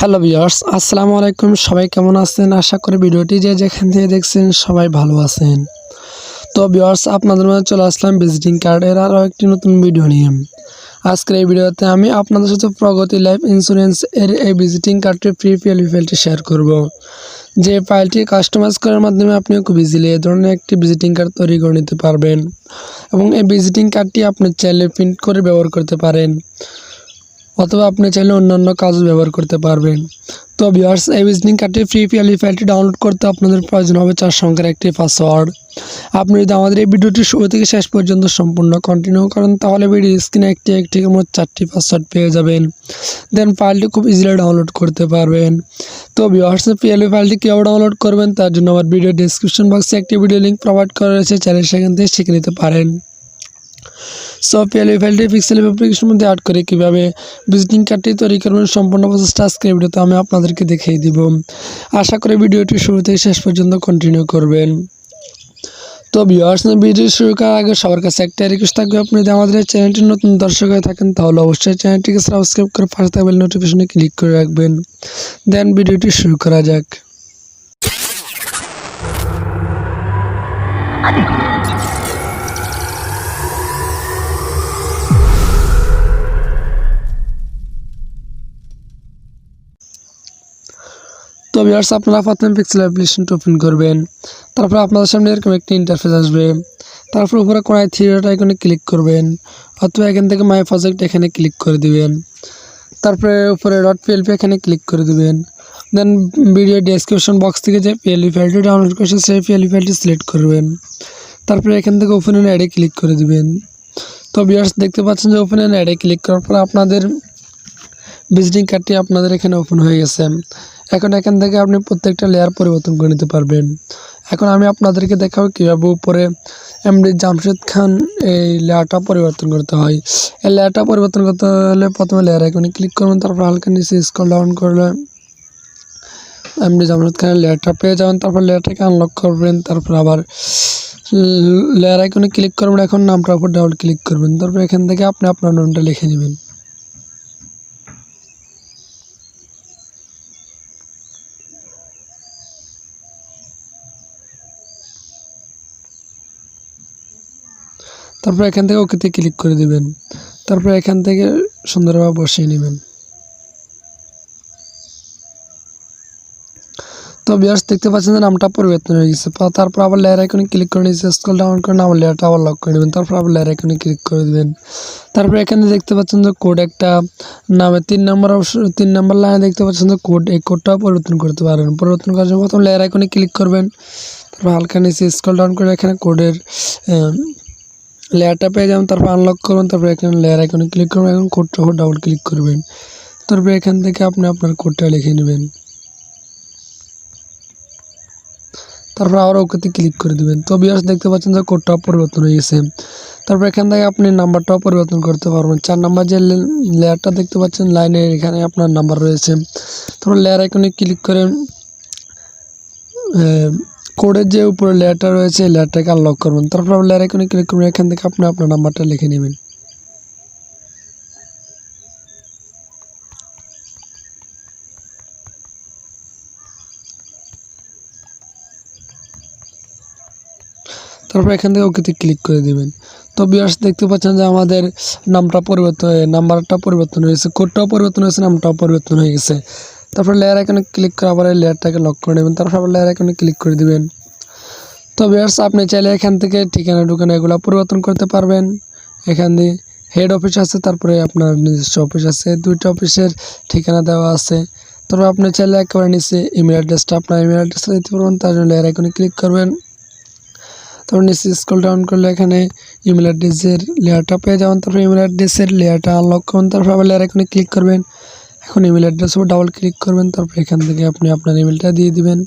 Hello viewers, আসসালামু আলাইকুম। সবাই কেমন আছেন? আশা করি ভিডিওটি যে যেখান থেকে দেখছেন সবাই ভালো আছেন। তো ভিউয়ার্স, আপনাদের মধ্যে চলে আসলাম ভিজিটিং কার্ডের আরও একটি নতুন ভিডিও নিয়ে। আজকের এই ভিডিওতে আমি আপনাদের সাথে প্রগতি লাইফ ইন্স্যুরেন্স এর এই ভিজিটিং কার্ডটি ফ্রি পিএলপি ফাইলটি শেয়ার করব। যে ফাইলটি কাস্টমাইজ করার মাধ্যমে আপনি খুব ইজিলি এ ধরনের একটি ভিজিটিং কার্ড তৈরি করে নিতে পারবেন। এবং এই ভিজিটিং কার্ডটি আপনি চাইলে প্রিন্ট করে ব্যবহার করতে পারেন। অথবা আপনি চাইলে অন্যান্য কাজও ব্যবহার করতে পারবেন। তো ভিউয়ার্স এই ভিজিটিং কার্ডটি ফ্রি পিএলই ফাইলটি ডাউনলোড করতে আপনাদের প্রয়োজন হবে চার সংখ্যার একটি পাসওয়ার্ড আপনি যদি আমাদের এই ভিডিওটি শুরু থেকে শেষ পর্যন্ত সম্পূর্ণ কন্টিনিউ করেন, তাহলে ভিডিও স্ক্রিনে একটি একটি মোট চারটি পাসওয়ার্ড পেয়ে যাবেন। দেন ফাইলটি খুব ইজিলি ডাউনলোড করতে পারবেন। তো ভিউয়ার্স পিএলই ফাইলটি কীভাবে ডাউনলোড করবেন, তার জন্য আমার ভিডিও ডিসক্রিপশন বক্সে একটি ভিডিও লিঙ্ক প্রোভাইড করা রয়েছে, চাইলে সেখান থেকে শিখে নিতে পারেন। সো পিএলই ফাইলটি পিক্সেল অ্যাপ্লিকেশনের মধ্যে অ্যাড করে কীভাবে ভিজিটিং কার্ডটি তৈরি করবেন সম্পূর্ণ প্রসেসটা আজকের ভিডিওতে আমি আপনাদেরকে দেখিয়ে দিব। আশা করি ভিডিওটি শুরু থেকে শেষ পর্যন্ত কন্টিনিউ করবেন। তো ভিউয়ার্স ভিডিও শুরু করার আগে সবার কাছে একটা রিকোয়েস্ট থাকবে, আপনি যদি আমাদের এই চ্যানেলটির নতুন দর্শক হয়ে থাকেন, তাহলে অবশ্যই চ্যানেলটিকে সাবস্ক্রাইব করে পাশে থাকবেন নোটিফিকেশনে ক্লিক করে রাখবেন। দেন ভিডিওটি শুরু করা যাক। তো ভিউয়ার্স আপনারা প্রথমে পিক্সেল অ্যাপ্লিকেশনটা ওপেন করবেন। তারপর আপনাদের সামনে এরকম একটি ইন্টারফেস আসবে। তারপর উপরে থ্রি ডট আইকনে ক্লিক করবেন। অথবা এখান থেকে মাই প্রজেক্ট এখানে ক্লিক করে দিবেন। তারপরে উপরে ডট পিএলপি এখানে ক্লিক করে দিবেন। দেন ভিডিও ডেসক্রিপশন বক্স থেকে যে পিএলপি ফাইলটি ডাউনলোড করেছে সেই পিএলপি ফাইলটি সিলেক্ট করবেন। তারপরে এখান থেকে ওপেন অ্যান্ড অ্যাডে ক্লিক করে দিবেন। তো ভিউয়ার্স দেখতে পাচ্ছেন যে ওপেন অ্যান্ড অ্যাডে ক্লিক করার পর আপনাদের ভিজিটিং কার্ডটি আপনাদের এখানে ওপেন হয়ে গেছে। এখন এখান থেকে আপনি প্রত্যেকটা লেয়ার পরিবর্তন করে নিতে পারবেন। এখন আমি আপনাদেরকে দেখাবো কীভাবে উপরে এমডি জামশেদ খান এই লেয়ারটা পরিবর্তন করতে হয়। এই লেয়ারটা পরিবর্তন করতে হলে প্রথমে লেয়ার এখানে ক্লিক করবেন তারপর হালকা নিচে স্ক্রল ডাউন করলে এমডি জামশেদ খানের লেয়ারটা পেয়ে যাবেন। তারপর লেয়ারটাকে আনলক করবেন, তারপর আবার লেয়ার আইকনে ক্লিক করবেন। এখন নামটার উপর ডাবল ক্লিক করবেন। তারপর এখান থেকে আপনি আপনার নামটা লিখে নেবেন। তারপর এখান থেকে ওকেতে ক্লিক করে দিবেন। তারপর এখান থেকে সুন্দরভাবে বসিয়ে নেবেন। তো বিয়ার্স দেখতে পাচ্ছেন যে নামটা পরিবর্তন হয়ে গেছে। তারপর আবার লেয়ার আইকনে ক্লিক করে নিচে স্ক্রল ডাউন করে আবার লেয়ারটা আবার লক করে নেবেন। তারপর আবার লেয়ার আইকনে ক্লিক করে দিবেন। তারপর এখানে দেখতে পাচ্ছেন যে কোড একটা নামে তিন নম্বর তিন নম্বর লাইনে দেখতে পাচ্ছেন যে কোড এই কোডটাও পরিবর্তন করতে পারেন। পরিবর্তন করার জন্য প্রথম লেয়ার আইকনে ক্লিক করবেন। তারপর হালকা নিচে স্ক্রল ডাউন করে এখানে কোডের লেয়ারটা পেয়ে যাবেন, তারপর আনলক করবেন, তারপর এখানে লেয়ার আইকনে ক্লিক করবেন এখন কোডটা ডাবল ক্লিক করবেন। তারপর এখান থেকে আপনি আপনার কোডটা লিখে নেবেন। তারপর আবার ওকেতে ক্লিক করে দিবেন। তো বিয়ার্স দেখতে পাচ্ছেন যে কোডটাও পরিবর্তন হয়ে গেছে। তারপর এখান থেকে আপনি নাম্বারটাও পরিবর্তন করতে পারবেন। চার নাম্বার যে লেয়ারটা দেখতে পাচ্ছেন লাইনে এখানে আপনার নাম্বার রয়েছে। তারপর লেয়ার আইকনে ক্লিক করে কোডের যে উপরে লেয়ারটা রয়েছে, এই লেয়ারটাকে আনলক করবেন। তারপর আবার লেয়ার আইকনে ক্লিক করবেন, এখান থেকে আপনি আপনার নাম্বারটা লিখে নেবেন। তারপর এখান থেকে ওকেতে ক্লিক করে দিবেন। তো বিয়ার্স দেখতে পাচ্ছেন যে আমাদের নামটা পরিবর্তন নাম্বারটা পরিবর্তন হয়েছে কোডটাও পরিবর্তন হয়েছে নামটাও পরিবর্তন হয়ে গেছে। তারপর লেয়ার আইকনে ক্লিক করে আবার লেয়ারটাকে লক করে নেবেন, তারপর আবার লেয়ার আইকনে ক্লিক করে দিবেন। তো বিয়ার্স আপনি চাইলে এখান থেকে ঠিকানা টুকানা এগুলো পরিবর্তন করতে পারবেন। এখান দিয়ে হেড অফিস আছে, তারপরে আপনার নিজস্ব অফিস আছে, দুইটা অফিসের ঠিকানা দেওয়া আছে। তারপর আপনি চাইলে একেবারে নিচে ইমেল অ্যাড্রেসটা আপনার ইমেল অ্যাড্রেসটা দিতে পারবেন, তার জন্য লেয়ার আইকনে ক্লিক করবেন। তারপর নিচে স্ক্রল ডাউন করলে এখানে ইমেল অ্যাড্রেসের লেয়ারটা পেয়ে যাবেন, তারপর ইমেল অ্যাড্রেসের লেয়ারটা আনলক করুন তারপর আবার লেয়ার এখানে ক্লিক করবেন। এখন ইমেল অ্যাড্রেস ডাবল ক্লিক করবেন তারপর এখান থেকে আপনি আপনার ইমেলটা দিয়ে দিবেন।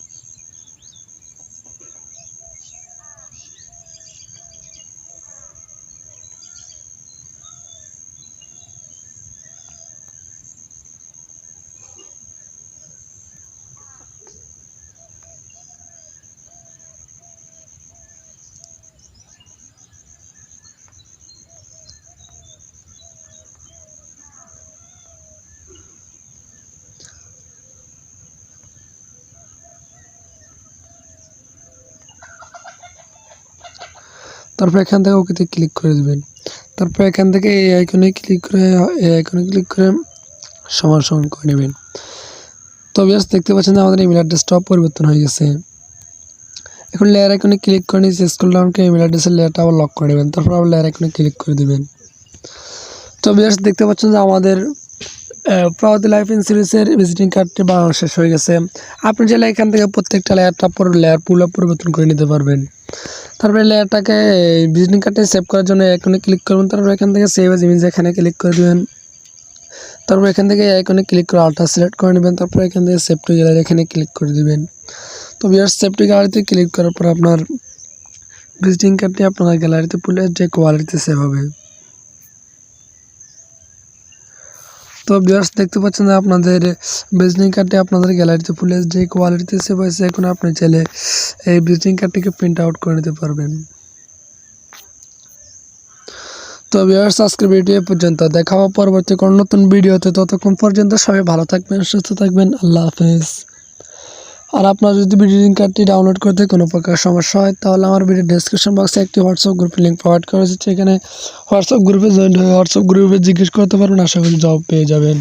তারপর এখান থেকে ওকেতে ক্লিক করে দেবেন। তারপর এখান থেকে এই আইকনে ক্লিক করে, এই আইকনে ক্লিক করে সমান সমান করে নেবেন। তো বিয়ার্স দেখতে পাচ্ছেন আমাদের ইমেল অ্যাড্রেসটাও পরিবর্তন হয়ে গেছে। এখন লেয়ার আইকনে ক্লিক করে নিয়ে স্কুল ডাউন করে ইমেল অ্যাড্রেসের লেয়ারটা আবার লক করে নেবেন। তারপর আবার লেয়ার আইকনে ক্লিক করে দেবেন। তো বিয়ার্স দেখতে পাচ্ছেন যে আমাদের প্রগতি লাইফ ইন্স্যুরেন্সের ভিজিটিং কার্ডটি বানানো শেষ হয়ে গেছে। আপনি চাইলে এখান থেকে প্রত্যেকটা লেয়ারটা পর লেয়ার পুরো পরিবর্তন করে নিতে পারবেন। তারপরে লেয়ারটাকে ভিজিটিং কার্ডে সেভ করার জন্য এখানে ক্লিক করবেন। তারপর এখান থেকে সেভ এজ ইমেজ এখানে ক্লিক করে দেবেন। তারপর এখান থেকে আইকনে ক্লিক করে আলট্রা সিলেক্ট করে নেবেন। তারপর এখান থেকে সেভ টু গ্যালারি এখানে ক্লিক করে দিবেন। তো বিয়ার সেভ টু গ্যালারিতে ক্লিক করার পর আপনার ভিজিটিং কার্ডটি আপনার গ্যালারিতে পুলে যে কোয়ালিটিতে সেভ হবে। তো বিয়ার্স দেখতে পাচ্ছেন আপনাদের ভিজিটিং কার্ডটি আপনাদের গ্যালারিতে ফুলে যে কোয়ালিটিতে সেভ হয়েছে। এখন আপনি চাইলে এই ভিজিটিং কার্ডটিকে প্রিন্ট আউট করে নিতে পারবেন। তো বিয়ার্স আজকের ভিডিও পর্যন্ত। দেখা হবে পরবর্তী কোনো নতুন ভিডিওতে ততক্ষণ পর্যন্ত সবাই ভালো থাকবেন, সুস্থ থাকবেন। আল্লাহ হাফেজ। আর আপনার যদি ভিডিও কার্ডটি ডাউনলোড করতে কোনো প্রকার সমস্যা হয়, তাহলে আমার ভিডিও ডিসক্রিপশন বক্সে একটি হোয়াটসঅ্যাপ গ্রুপে লিঙ্ক প্রোভাইড করা হয়েছে। এখানে হোয়াটসঅ্যাপ গ্রুপে জয়েন হয়ে হোয়াটসঅ্যাপ গ্রুপে জিজ্ঞেস করতে পারবেন, আশা করি জব পেয়ে যাবেন।